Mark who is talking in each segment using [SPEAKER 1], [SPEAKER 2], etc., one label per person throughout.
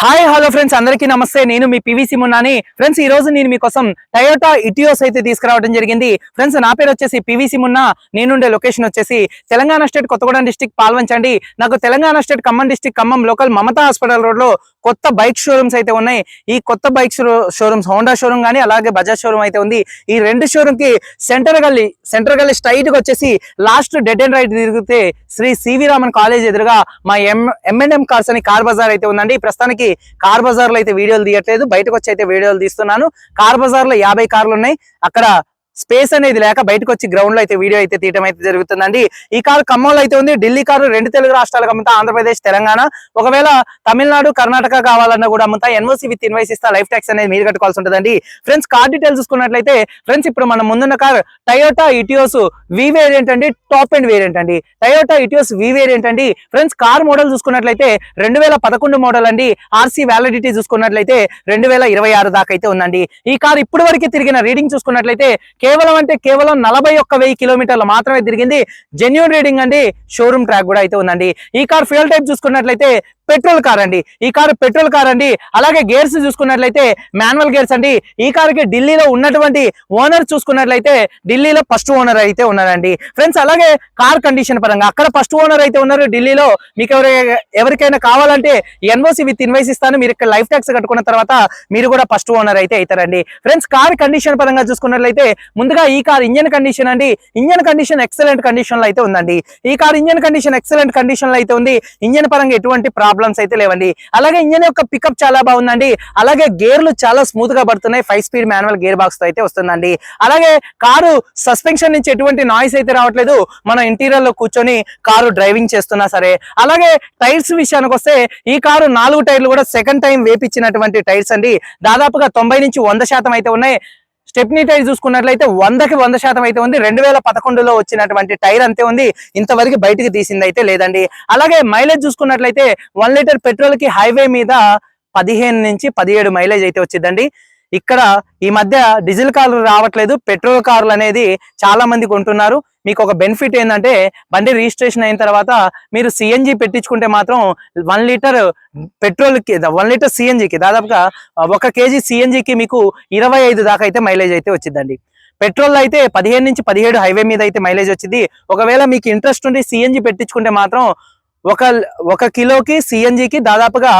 [SPEAKER 1] Hi hello friends అందరికీ నమస్తే. నేను మీ పివిసి మున్నాని ఫ్రెండ్స్ ఈ రోజు నేను మీకోసం టయోటా ఇటియోస్ అయితే తీసుకురావడం జరిగింది. ఫ్రెండ్స్ నా పేరు వచ్చేసి పివిసి మున్నా నేనుండే లొకేషన్ వచ్చేసి తెలంగాణ స్టేట్ కొత్తగూడెం డిస్టిక్ పాల్వంచండి. నాకు Telangana state Khammam district Khammam local Mamata hospital రోడ్లో కొత్త బైక్ షోరూమ్స్ అయితే ఉన్నాయి. ఈ కొత్త బైక్ షోరూమ్స్ హోండా షోరూమ్ కానీ అలాగే బజాజ్ షోరూమ్ అయితే ఉంది. ఈ రెండు షోరూమ్కి సెంటర్ గల్లీ సెంటర్ గల్లీ స్ట్రైట్ వచ్చేసి లాస్ట్ డెడ్ అండ్ రైట్ తిరిగితే శ్రీ సివి రామన్ కాలేజ్ ఎదురుగా మా ఎం ఎంఎన్ఎం కార్స్ అని కార్ బజార్ అయితే ఉందండి. ప్రస్తుతానికి కార్ బజార్లో అయితే వీడియోలు తీయట్లేదు. బయటకు వచ్చి అయితే వీడియోలు తీస్తున్నాను. కార్ బజార్లో యాభై కార్లు ఉన్నాయి. అక్కడ స్పేస్ అనేది లేక బయటకు వచ్చి గ్రౌండ్లో అయితే వీడియో అయితే తీయడం అయితే జరుగుతుందండి. ఈ కారు ఖమ్మంలో అయితే ఉంది. ఢిల్లీ కారు రెండు తెలుగు రాష్ట్రాలకు అమ్ముతా ఆంధ్రప్రదేశ్ తెలంగాణ. ఒకవేళ తమిళనాడు కర్ణాటక కావాలన్నా కూడా అమ్ముతా ఎన్ఓసి విత్ ఇన్వైస్ ఇస్తా లైఫ్ ట్యాక్స్ అనేది మీరు కట్టుకోవాల్సి ఉంటుందండి. ఫ్రెండ్స్ కార్ డీటెయిల్స్ చూసుకున్నట్లయితే ఫ్రెండ్స్ ఇప్పుడు మనం ముందున్న car Toyota Etios V variant అండి. టాప్ అండ్ వేరియంట్ అండి. టయోటా ఇటియోస్ వి వేరియంట్ అండి. ఫ్రెండ్స్ కార్ మోడల్ చూసుకున్నట్లయితే రెండు వేల పదకొండు మోడల్ అండి. ఆర్సీ వ్యాలిడిటీ చూసుకున్నట్లయితే రెండు వేల ఇరవై ఆరు దాకా అయితే ఉందండి. ఈ కార్ ఇప్పుడు వరకు తిరిగిన రీడింగ్ చూసుకున్నట్లయితే కేవలం అంటే కేవలం నలభై ఒక్క వెయ్యి కిలోమీటర్లు మాత్రమే తిరిగింది. జెన్యున్ రీడింగ్ అండి. షోరూమ్ ట్రాక్ కూడా అయితే ఉందండి. ఈ కార్ ఫ్యూయల్ టైప్ చూసుకున్నట్లయితే పెట్రోల్ కార్ అండి. ఈ కారు పెట్రోల్ కార్ అండి. అలాగే గేర్స్ చూసుకున్నట్లయితే మాన్యువల్ గేర్స్ అండి. ఈ కారుకి ఢిల్లీలో ఉన్నటువంటి ఓనర్ చూసుకున్నట్లయితే ఢిల్లీలో ఫస్ట్ ఓనర్ అయితే ఉన్నారండి. ఫ్రెండ్స్ అలాగే కార్ కండిషన్ పరంగా అక్కడ ఫస్ట్ ఓనర్ అయితే ఉన్నారు. ఢిల్లీలో మీకు ఎవరి ఎవరికైనా కావాలంటే ఎన్ఓసి విత్ ఇన్వైస్ ఇస్తాను. మీరు ఇక్కడ లైఫ్ ట్యాక్స్ కట్టుకున్న తర్వాత మీరు కూడా ఫస్ట్ ఓనర్ అయితే అవుతారండి. ఫ్రెండ్స్ కార్ కండిషన్ పరంగా చూసుకున్నట్లయితే ముందుగా ఈ కార్ ఇంజన్ కండిషన్ అండి. ఇంజన్ కండిషన్ ఎక్సలెంట్ కండిషన్లో అయితే ఉందండి. ఈ కార్ ఇంజన్ కండిషన్ ఎక్సలెంట్ కండిషన్లో అయితే ఉంది. ఇంజన్ పరంగా ఎటువంటి ప్రాబ్లమ్స్ అయితే లేవండి. అలాగే ఇంజన్ యొక్క పికప్ చాలా బాగుందండి. అలాగే గేర్లు చాలా స్మూత్గా పడుతున్నాయి. ఫైవ్ స్పీడ్ మాన్యువల్ గేర్ బాక్స్తో అయితే వస్తుందండి. అలాగే కారు సస్పెన్షన్ నుంచి ఎటువంటి నాయిస్ అయితే రావట్లేదు. మనం ఇంటీరియర్లో కూర్చొని కారు డ్రైవింగ్ చేస్తున్నా సరే. అలాగే టైర్స్ విషయానికి వస్తే ఈ కారు నాలుగు టైర్లు కూడా సెకండ్ టైం వేపించినటువంటి టైర్స్ అండి. దాదాపుగా తొంభై నుంచి వంద శాతం అయితే ఉన్నాయి. స్టెప్నీ టైర్ చూసుకున్నట్లయితే వందకి వంద శాతం అయితే ఉంది. రెండు వేల పదకొండులో వచ్చినటువంటి టైర్ అంతే ఉంది. ఇంతవరకు బయటకు తీసింది అయితే లేదండి. అలాగే మైలేజ్ చూసుకున్నట్లయితే వన్ లీటర్ పెట్రోల్కి హైవే మీద పదిహేను నుంచి పదిహేడు మైలేజ్ అయితే వచ్చిందండి. ఇక్కడ ఈ మధ్య డీజిల్ కార్లు రావట్లేదు పెట్రోల్ కార్లు అనేది చాలా మంది కొంటున్నారు. మీకు ఒక బెనిఫిట్ ఏంటంటే బండి రిజిస్ట్రేషన్ అయిన తర్వాత మీరు సిఎన్జి పెట్టించుకుంటే మాత్రం వన్ లీటర్ పెట్రోల్కి వన్ లీటర్ సిఎన్జికి దాదాపుగా ఒక కేజీ సిఎన్జికి మీకు ఇరవై ఐదు దాకా అయితే మైలేజ్ అయితే వచ్చిందండి. పెట్రోల్ అయితే పదిహేను నుంచి పదిహేడు హైవే మీద అయితే మైలేజ్ వచ్చింది. ఒకవేళ మీకు ఇంట్రెస్ట్ ఉండి సిఎన్జి పెట్టించుకుంటే మాత్రం ఒక ఒక కిలోకి సిఎన్జికి దాదాపుగా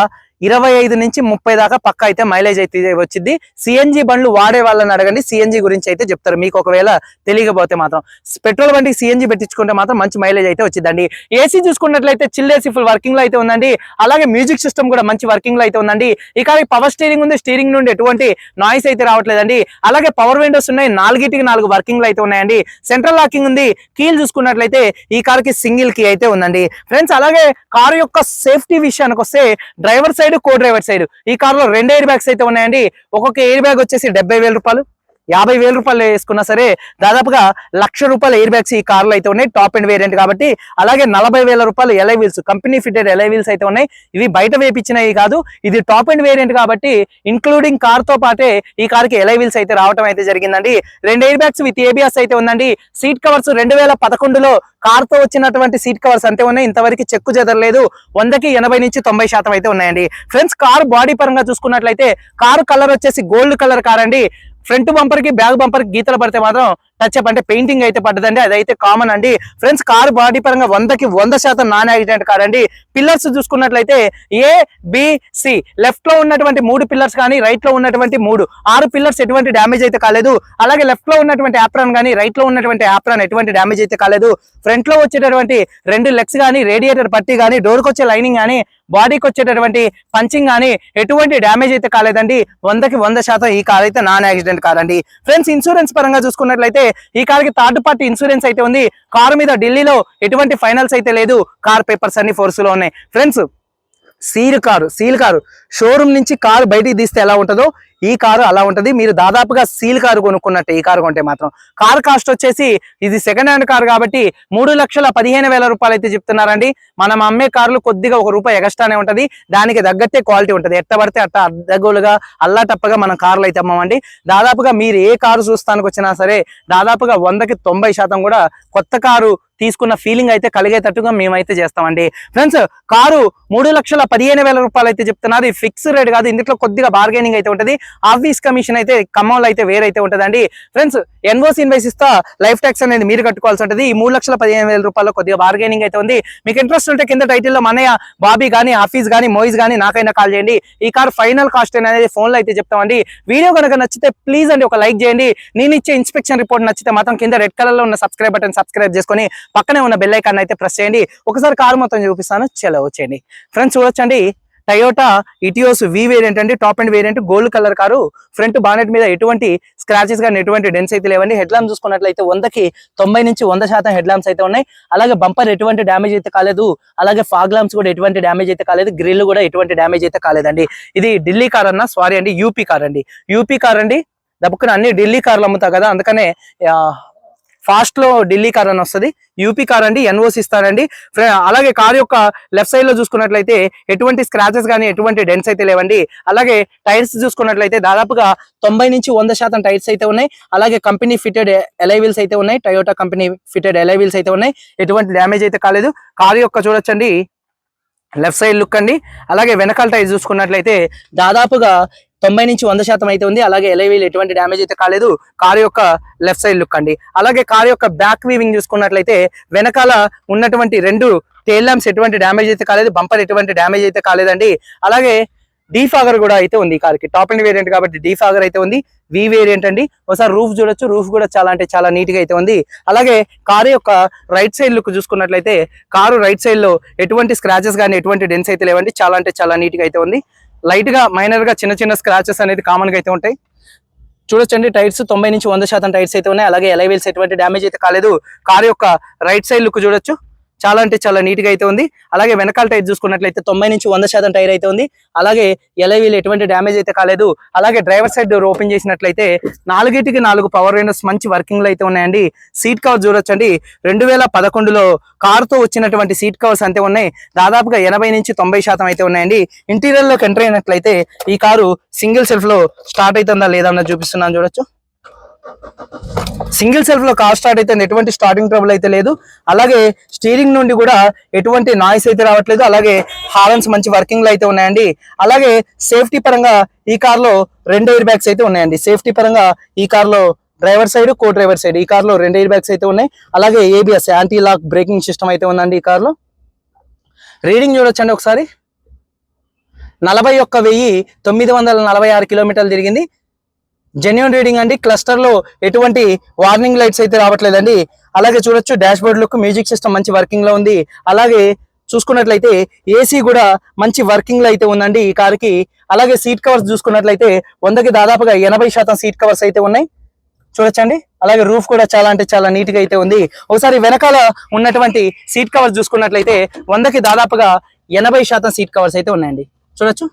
[SPEAKER 1] ఇరవై ఐదు నుంచి ముప్పై దాకా పక్క అయితే మైలేజ్ అయితే వచ్చింది సిఎన్జి బండ్లు వాడే వాళ్ళని అడగండి. సిఎన్జి గురించి అయితే చెప్తారు. మీకు ఒకవేళ తెలియకపోతే మాత్రం. పెట్రోల్ బండికి సిఎన్జి పెట్టించుకుంటే మాత్రం మంచి మైలేజ్ అయితే వచ్చిందండి ఏసీ చూసుకున్నట్లయితే చిల్ ఏసీ ఫుల్ వర్కింగ్లో అయితే ఉందండి. అలాగే మ్యూజిక్ సిస్టమ్ కూడా మంచి వర్కింగ్లో అయితే ఉందండి. ఇక పవర్ స్టీరింగ్ ఉంది. స్టీరింగ్ నుండి ఎటువంటి నాయిస్ అయితే రావట్లేదండి. అలాగే పవర్ విండోస్ ఉన్నాయి. నాలుగిటికి నాలుగు వర్కింగ్లో అయితే ఉన్నాయండి. సెంట్రల్ లాకింగ్ ఉంది. కీల్ చూసుకున్నట్లయితే ఈ కార్కి సింగిల్ కీ అయితే ఉందండి. ఫ్రెండ్స్ అలాగే కారు యొక్క సేఫ్టీ విషయానికి వస్తే driver side co driver side. ఈ కార్లో రెండు ఎయిర్ బ్యాగ్స్ అయితే ఉన్నాయండి. ఒక్కొక్క ఎయిర్ బ్యాగ్ వచ్చేసి డెబ్బై రూపాయలు. యాభై వేల రూపాయలు వేసుకున్నా సరే దాదాపుగా లక్ష రూపాయల ఎయిర్ బ్యాగ్స్ ఈ కార్లో అయితే ఉన్నాయి. టాప్ అండ్ వేరియంట్ కాబట్టి అలాగే నలభై వేల రూపాయలు alloy wheels company fitted alloy wheels అయితే ఉన్నాయి. ఇవి బయట వేపించినవి కాదు ఇది టాప్ అండ్ వేరియంట్ కాబట్టి ఇంక్లూడింగ్ కార్తో పాటే ఈ కార్కి ఎలై వీల్స్ అయితే రావడం అయితే జరిగిందండి. రెండు ఎయిర్ బ్యాగ్స్ విత్ ఏబిఎస్ అయితే ఉందండి. సీట్ కవర్స్ రెండు వేల పదకొండులో కార్తో వచ్చినటువంటి సీట్ కవర్స్ అంతే ఉన్నాయి. ఇంతవరకు చెక్కు చెదరలేదు. వందకి ఎనభై నుంచి తొంభై శాతం అయితే ఉన్నాయండి. ఫ్రెండ్స్ కార్ బాడీ పరంగా చూసుకున్నట్లయితే కారు కలర్ వచ్చేసి గోల్డ్ కలర్ కార్ అండి. ఫ్రంట్ బంపర్కి బ్యాక్ బంపర్కి గీతలు పడితే మాత్రం టచ్ అప్ అంటే పెయింటింగ్ అయితే పడ్డదండి. అదైతే కామన్ అండి. ఫ్రెండ్స్ కార్ బాడీ పరంగా వందకి వంద శాతం నాన్ యాక్సిడెంట్ కార్ అండి. పిల్లర్స్ చూసుకున్నట్లయితే ఏ సి లెఫ్ట్లో ఉన్నటువంటి మూడు పిల్లర్స్ కానీ రైట్లో ఉన్నటువంటి మూడు. ఆరు పిల్లర్స్ ఎటువంటి డ్యామేజ్ అయితే కాలేదు. అలాగే లెఫ్ట్లో ఉన్నటువంటి యాప్రాన్ కానీ రైట్లో ఉన్నటువంటి యాప్రాన్ ఎటువంటి డ్యామేజ్ అయితే కాలేదు. ఫ్రంట్లో వచ్చేటటువంటి రెండు లెగ్స్ కానీ రేడియేటర్ పట్టి కానీ డోర్కి వచ్చే లైనింగ్ కానీ బాడీకి వచ్చేటటువంటి పంచింగ్ కానీ ఎటువంటి డ్యామేజ్ అయితే కాలేదండి. వందకి వంద శాతం ఈ కార్ అయితే నాన్ యాక్సిడెంట్ కార్ అండి ఫ్రెండ్స్ ఇన్సూరెన్స్ పరంగా చూసుకున్నట్లయితే ఈ కార్కి థర్డ్ పార్టీ ఇన్సూరెన్స్ అయితే ఉంది. కారు మీద ఢిల్లీలో ఎటువంటి ఫైనల్స్ అయితే లేదు. కార్ పేపర్స్ అన్ని ఫోర్స్లో ఉన్నాయి. Friends seal car seal car. Showroom నుంచి కారు బయటికి తీస్తే ఎలా ఉంటుందో ఈ కారు అలా ఉంటది. మీరు దాదాపుగా సీల్ కారు కొనుక్కున్నట్టు ఈ కారు కొంటే మాత్రం. కార్ కాస్ట్ వచ్చేసి ఇది సెకండ్ హ్యాండ్ కార్ కాబట్టి మూడు లక్షల పదిహేను వేల రూపాయలు అయితే చెప్తున్నారండి. మనం అమ్మే కార్లు కొద్దిగా ఒక రూపాయి ఎగస్ట్రానే ఉంటది. దానికి తగ్గట్టే క్వాలిటీ ఉంటుంది. ఎట్ట పడితే అట్ట అద్దగోలుగా అల్లాటప్పగా మనం కార్లు అయితే అమ్మమండి. దాదాపుగా మీరు ఏ కారు చూస్తానికి వచ్చినా సరే దాదాపుగా వందకి తొంభై శాతం కూడా కొత్త కారు తీసుకున్న ఫీలింగ్ అయితే కలిగేటట్టుగా మేమైతే చేస్తామండి. ఫ్రెండ్స్ కారు మూడు లక్షల పదిహేను వేల రూపాయలు అయితే చెప్తున్నారు. ఫిక్స్ రేట్ కాదు. ఇందులో కొద్దిగా బార్గెనింగ్ అయితే ఉంటది. ఆఫీస్ కమిషన్ అయితే ఖమ్మంలో అయితే వేరైతే ఉంటుందండి. ఫ్రెండ్స్ ఎన్ఓసి ఇన్వైస్ ఇస్తా లైఫ్ ట్యాక్స్ అనేది మీరు కట్టుకోవాల్సి ఉంటుంది. ఈ మూడు లక్షల పదిహేను వేల రూపాయలు కొద్దిగా బార్గెనింగ్ అయితే ఉంది. మీకు ఇంట్రెస్ట్ ఉంటే కింద టైటిల్లో మనయ్య బాబీ కానీ ఆఫీస్ కానీ మోయిస్ కానీ నాకైనా కాల్ చేయండి. ఈ కార్ ఫైనల్ కాస్ట్ అనేది ఫోన్లో అయితే చెప్తామండి. వీడియో కనుక నచ్చితే ప్లీజ్ అండి ఒక లైక్ చేయండి. నేను ఇచ్చే ఇన్స్పెక్షన్ రిపోర్ట్ నచ్చితే మాత్రం కింద రెడ్ కలర్లో ఉన్న సబ్స్క్రైబ్ బటన్ సబ్స్క్రైబ్ చేసుకొని పక్కనే ఉన్న బెల్ ఐకాన్ అయితే ప్రెస్ చేయండి. ఒకసారి కారు మొత్తం చూపిస్తాను. చలో వచ్చేయండి ఫ్రెండ్స్ చూడొచ్చండి. టయోటా ఇటియోస్ వి వేరియంట్ అండి top and variant gold colour car. Front bonnet మీద ఎటువంటి స్క్రాచెస్ కానీ ఎటువంటి డెన్స్ అయితే లేవండి. హెడ్ ల్యాంప్ చూసుకున్నట్లయితే వందకి తొంభై నుంచి వంద శాతం హెడ్ ల్యాంప్స్ అయితే ఉన్నాయి. అలాగే బంపర్ ఎటువంటి డ్యామేజ్ అయితే కాలేదు. అలాగే ఫాగ్ ల్యాంప్స్ కూడా ఎటువంటి డ్యామేజ్ అయితే కాలేదు. గ్రిల్ కూడా ఎటువంటి డ్యామేజ్ అయితే కాలేదండి. ఇది ఢిల్లీ కార్ అన్న సారీ అండి యూపీ కార్ అండి. యూపీ కార్ అండి దప్పుకుని అన్ని ఢిల్లీ కార్లు అమ్ముతా కదా అందుకనే ఆ, ఫాస్ట్లో ఢిల్లీ కార్ అని వస్తుంది. యూపీ కార్ అండి ఎన్ఓసి ఇస్తారండి అలాగే కార్ యొక్క లెఫ్ట్ సైడ్లో చూసుకున్నట్లయితే ఎటువంటి స్క్రాచెస్ కానీ ఎటువంటి డెన్స్ అయితే లేవండి. అలాగే టైర్స్ చూసుకున్నట్లయితే దాదాపుగా తొంభై నుంచి వంద శాతం టైర్స్ అయితే ఉన్నాయి. అలాగే కంపెనీ ఫిటెడ్ ఎలైవీల్స్ అయితే ఉన్నాయి. టయోటా కంపెనీ ఫిటెడ్ ఎలైవీల్స్ అయితే ఉన్నాయి. ఎటువంటి డ్యామేజ్ అయితే కాలేదు. కార్ యొక్క చూడొచ్చండి. లెఫ్ట్ సైడ్ లుక్ అండి. అలాగే వెనకాల టైర్ చూసుకున్నట్లయితే దాదాపుగా తొంభై నుంచి వంద శాతం అయితే ఉంది. అలాగే ఎలైవీలు ఎటువంటి డ్యామేజ్ అయితే కాలేదు. కారు యొక్క లెఫ్ట్ సైడ్ లుక్ అండి. అలాగే కారు యొక్క బ్యాక్ వీవింగ్ చూసుకున్నట్లయితే వెనకాల ఉన్నటువంటి రెండు టేల్ ల్యాంప్స్ ఎటువంటి డ్యామేజ్ అయితే కాలేదు. బంపర్ ఎటువంటి డ్యామేజ్ అయితే కాలేదండి. అలాగే డీఫాగర్ కూడా అయితే ఉంది. ఈ కార్కి టాప్ అండ్ వేరియంట్ కాబట్టి డీఫాగర్ అయితే ఉంది. వి వేరియంట్ అండి. ఒకసారి రూఫ్ చూడొచ్చు. రూఫ్ కూడా చాలా అంటే చాలా నీట్గా అయితే ఉంది. అలాగే కారు యొక్క రైట్ సైడ్ లుక్ చూసుకున్నట్లయితే కారు రైట్ సైడ్లో ఎటువంటి స్క్రాచెస్ కానీ ఎటువంటి డెన్స్ అయితే లేవండి. చాలా అంటే చాలా నీట్గా అయితే ఉంది. లైట్గా మైనర్గా చిన్న చిన్న స్క్రాచెస్ అనేది కామన్గా అయితే ఉంటాయి. చూడొచ్చండి. టైర్స్ తొంభై నుంచి వంద శాతం టైర్స్ అయితే ఉన్నాయి. అలాగే ఎలైవీల్స్ ఎటువంటి డ్యామేజ్ అయితే కాలేదు. కారు యొక్క రైట్ సైడ్ లుక్ చూడొచ్చు. చాలా అంటే చాలా నీట్గా అయితే ఉంది. అలాగే వెనకాల టైర్ చూసుకున్నట్లయితే తొంభై నుంచి వంద శాతం టైర్ అయితే ఉంది. అలాగే ఎలవీలు ఎటువంటి డ్యామేజ్ అయితే కాలేదు. అలాగే డ్రైవర్ సైడ్ డోర్ ఓపెన్ చేసినట్లయితే నాలుగిటికి నాలుగు పవర్ విండోస్ మంచి వర్కింగ్లో అయితే ఉన్నాయండి. సీట్ కవర్ చూడొచ్చండి. రెండు వేల పదకొండులో కారుతో వచ్చినటువంటి సీట్ కవర్స్ అంతే ఉన్నాయి. దాదాపుగా ఎనభై నుంచి తొంభై శాతం అయితే ఉన్నాయండి. ఇంటీరియర్లోకి ఎంటర్ అయినట్లయితే ఈ కారు సింగిల్ సెల్ఫ్లో స్టార్ట్ అవుతుందా లేదా అన్నది చూపిస్తున్నాను. చూడొచ్చు. సింగిల్ సెల్ఫ్లో కార్ స్టార్ట్ అయితే ఎటువంటి స్టార్టింగ్ ట్రబుల్ అయితే లేదు. అలాగే స్టీరింగ్ నుండి కూడా ఎటువంటి నాయిస్ అయితే రావట్లేదు. అలాగే హార్న్స్ మంచి వర్కింగ్లో అయితే ఉన్నాయండి. అలాగే సేఫ్టీ పరంగా ఈ కార్లో రెండు ఎయిర్ బ్యాగ్స్ అయితే ఉన్నాయండి. సేఫ్టీ పరంగా ఈ కార్లో driver side co driver side ఈ కార్లో రెండు ఎయిర్ బ్యాగ్స్ అయితే ఉన్నాయి. అలాగే ABS anti lock braking system అయితే ఉందండి ఈ కార్లో రీడింగ్ చూడొచ్చండి ఒకసారి. నలభై ఒక్క వెయ్యి తొమ్మిది వందల నలభై ఆరు కిలోమీటర్లు తిరిగింది. జెన్యున్ రీడింగ్ అండి. క్లస్టర్లో ఎటువంటి వార్నింగ్ లైట్స్ అయితే రావట్లేదండి. అలాగే చూడొచ్చు dash board look music system మంచి వర్కింగ్లో ఉంది. అలాగే చూసుకున్నట్లయితే ఏసీ కూడా మంచి వర్కింగ్లో అయితే ఉందండి ఈ కార్కి అలాగే సీట్ కవర్స్ చూసుకున్నట్లయితే వందకి దాదాపుగా ఎనభై శాతం సీట్ కవర్స్ అయితే ఉన్నాయి. చూడొచ్చండి. అలాగే రూఫ్ కూడా చాలా అంటే చాలా నీట్గా అయితే ఉంది. ఒకసారి వెనకాల ఉన్నటువంటి సీట్ కవర్స్ చూసుకున్నట్లయితే వందకి దాదాపుగా ఎనభై శాతం సీట్ కవర్స్ అయితే ఉన్నాయండి. చూడొచ్చు.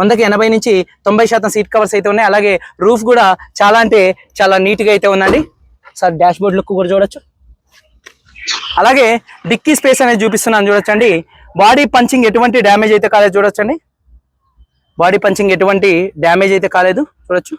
[SPEAKER 1] వందకి ఎనభై నుంచి తొంభై శాతం సీట్ కవర్స్ అయితే ఉన్నాయి. అలాగే రూఫ్ కూడా చాలా అంటే చాలా నీట్గా అయితే ఉందండి. సార్ డాష్ బోర్డ్ లుక్ కూడా చూడొచ్చు. అలాగే డిక్కీ స్పేస్ అనేది చూపిస్తున్నాను చూడొచ్చండి. బాడీ పంచింగ్ ఎటువంటి డ్యామేజ్ అయితే కాలేదు చూడొచ్చండి. బాడీ పంచింగ్ ఎటువంటి డ్యామేజ్ అయితే కాలేదు. చూడొచ్చు.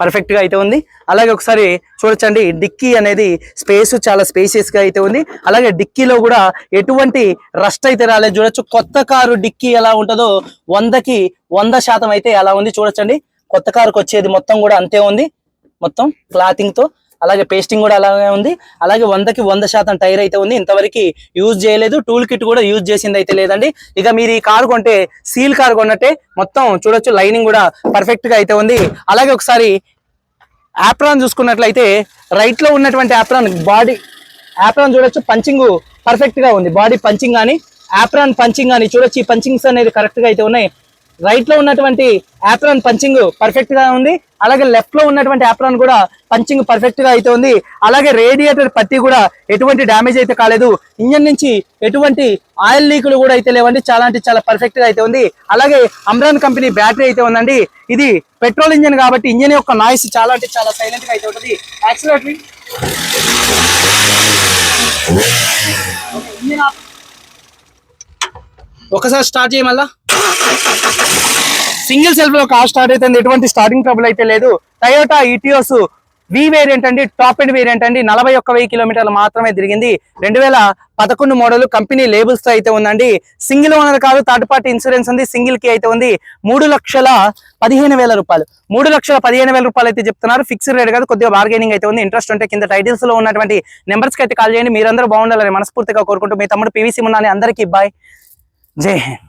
[SPEAKER 1] పర్ఫెక్ట్గా అయితే ఉంది. అలాగే ఒకసారి చూడొచ్చండి డిక్కీ అనేది స్పేస్ చాలా స్పేసియస్గా అయితే ఉంది. అలాగే డిక్కీలో కూడా ఎటువంటి రస్ట్ అయితే రాలేదు. చూడొచ్చు కొత్త కారు డిక్కీ ఎలా ఉంటుందో వందకి వంద శాతం అయితే అలా ఉంది. చూడొచ్చండి కొత్త కారుకు వచ్చేది మొత్తం కూడా అంతే ఉంది. మొత్తం క్లాతింగ్తో. అలాగే పేస్టింగ్ కూడా అలాగే ఉంది. అలాగే వందకి వంద శాతం టైర్ అయితే ఉంది. ఇంతవరకు యూజ్ చేయలేదు. టూల్ కిట్ కూడా యూజ్ చేసింది అయితే లేదండి. ఇక మీరు ఈ కారు కొంటే సీల్ కారు కొన్నట్టే మొత్తం చూడొచ్చు. లైనింగ్ కూడా పర్ఫెక్ట్గా అయితే ఉంది. అలాగే ఒకసారి యాప్రాన్ చూసుకున్నట్లయితే రైట్లో ఉన్నటువంటి యాప్రాన్ బాడీ యాప్రాన్ చూడొచ్చు. పంచింగ్ పర్ఫెక్ట్గా ఉంది. బాడీ పంచింగ్ కానీ యాప్రాన్ పంచింగ్ కానీ చూడొచ్చు. ఈ పంచింగ్స్ అనేది కరెక్ట్గా అయితే ఉన్నాయి. రైట్లో ఉన్నటువంటి యాప్రాన్ పంచింగ్ పర్ఫెక్ట్గా ఉంది. అలాగే లెఫ్ట్లో ఉన్నటువంటి యాప్రాన్ కూడా పంచింగ్ పర్ఫెక్ట్గా అయితే ఉంది. అలాగే రేడియేటర్ పత్తి కూడా ఎటువంటి డ్యామేజ్ అయితే కాలేదు. ఇంజన్ నుంచి ఎటువంటి ఆయిల్ లీకులు కూడా అయితే లేవండి. చాలా అంటే చాలా పర్ఫెక్ట్గా అయితే ఉంది. అలాగే అమ్రాన్ కంపెనీ బ్యాటరీ అయితే ఉందండి. ఇది పెట్రోల్ ఇంజన్ కాబట్టి ఇంజన్ యొక్క నాయిస్ చాలా అంటే చాలా సైలెంట్గా అయితే ఉంటుంది. యాక్సిలేటరీ ఒకసారి స్టార్ట్ చేయ మళ్ళా. సింగిల్ సెల్ఫ్లో కార్ స్టార్ట్ అవుతుంది ఎటువంటి స్టార్టింగ్ ట్రబుల్ అయితే లేదు. టయోటా ఇటియోస్ వి వేరియంట్ అండి టాప్ ఎండ్ వేరియంట్ అండి. నలభై ఒక్క వెయ్యి కిలోమీటర్లు మాత్రమే తిరిగింది. రెండు వేల పదకొండు మోడల్ కంపెనీ లేబుల్స్తో అయితే ఉందండి. సింగిల్ ఓనర్ కాదు థర్డ్ పార్టీ ఇన్సూరెన్స్ ఉంది. సింగిల్కి అయితే ఉంది. మూడు లక్షల పదిహేను వేల రూపాయలు. మూడు లక్షల పదిహేను వేల రూపాయలు అయితే చెప్తున్నారు. ఫిక్స్డ్ రేట్ కాదు కొద్దిగా బార్గెనింగ్ అయితే ఉంది. ఇంట్రెస్ట్ ఉంటే కింద టైటిల్స్లో ఉన్నటువంటి నెంబర్స్కి అయితే కాల్ చేయండి. మీరందరూ బాగుండాలని మనస్ఫూర్తిగా కోరుకుంటూ మీ తమ్ముడు పివిసి ఉన్నాను అందరికీ బాయ్ జై హింద్.